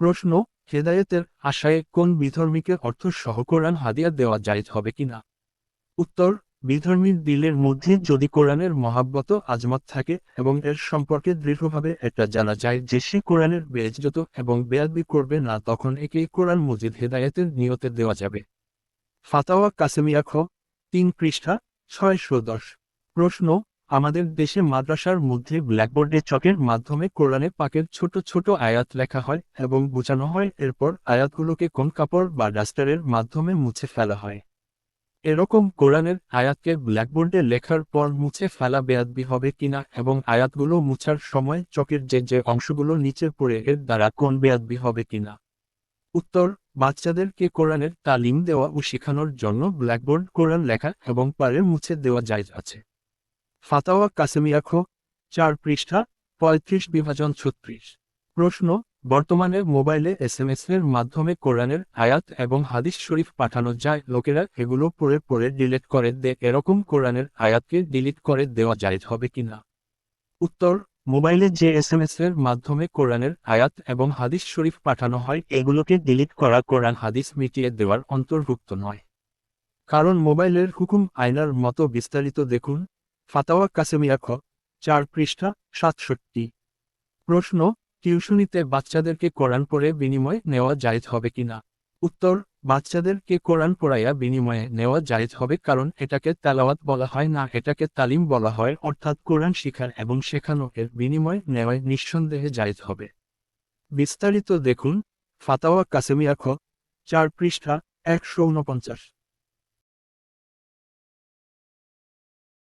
প্রশ্ন, হেদায়েতের আশায় কোন বিধর্মীকে অর্থ সহ কোরআন হাদিয়া দেওয়া জায়েজ হবে কিনা? উত্তর, বিধর্মীর দিলের মধ্যে যদি কোরআনের মহাব্বত আজমত থাকে এবং এর সম্পর্কে দৃঢ়ভাবে এটা জানা যায় যে সে কোরআনের বেজযত এবং বেয়াদবি করবে না, তখন একেই কোরআন মজিদ হেদায়েতের নিয়তে দেওয়া যাবে। ফাতাওয়া কাসেমিয়া খ, তিন পৃষ্ঠা, ছয়শো দশ। প্রশ্ন আমাদের দেশে মাদ্রাসার মধ্যে ব্ল্যাকবোর্ডে চকের মাধ্যমে কোরআনে পাকের ছোট ছোট আয়াত লেখা হয় এবং বোঝানো হয়। এরপর আয়াতগুলোকে কোন কাপড় বা ডাস্টারের মাধ্যমে মুছে ফেলা হয়। এরকম কোরআনের আয়াতকে ব্ল্যাকবোর্ডে লেখার পর মুছে ফেলা বেয়াদবি হবে কিনা এবং আয়াতগুলো মুছার সময় চকের যে যে অংশগুলো নিচে পড়ে এর দ্বারা কোন বেয়াদবি হবে কিনা? উত্তর, বাচ্চাদেরকে কোরআনের তালিম দেওয়া ও শেখানোর জন্য ব্ল্যাকবোর্ড কোরআন লেখা এবং পারে মুছে দেওয়া যায় আছে। ফাতাওয়া কাসেমিয়া চার পৃষ্ঠা, পঁয়ত্রিশ বিভাজন ছত্রিশ। প্রশ্ন, বর্তমানে মোবাইলে এসএমএস এর মাধ্যমে কোরআনের আয়াত এবং হাদিস শরীফ পাঠানো যায়, লোকেরা এগুলো পড়ে পড়ে ডিলিট করে দে, এরকম কোরআনের আয়াতকে ডিলিট করে দেওয়া যায় হবে কিনা? উত্তর, মোবাইলে যে এস এসএমএস এর মাধ্যমে কোরআনের আয়াত এবং হাদিস শরীফ পাঠানো হয়, এগুলোকে ডিলিট করা কোরআন হাদিস মিটিয়ে দেওয়ার অন্তর্ভুক্ত নয়। কারণ মোবাইলের হুকুম আয়নার মতো বিস্তারিত দেখুন ফাতাওয়া কাসেমিয়া চার পৃষ্ঠা, সাতষট্টি। প্রশ্ন, টিউশনিতে বাচ্চাদেরকে কোরআন পড়ে বিনিময় নেওয়া জায়েজ হবে কিনা উত্তর, বাচ্চাদেরকে কোরআন পড়াইয়া বিনিময়ে নেওয়া জায়েজ হবে কারণ এটাকে তেলাওয়াত বলা হয় না, এটাকে তালিম বলা হয়, অর্থাৎ কোরআন শিখার এবং শেখানো এর বিনিময় নেওয়ায় নিঃসন্দেহে জায়েজ হবে। বিস্তারিত দেখুন, ফাতাওয়া কাসেমিয়া খ, চার পৃষ্ঠা, একশো উনপঞ্চাশ।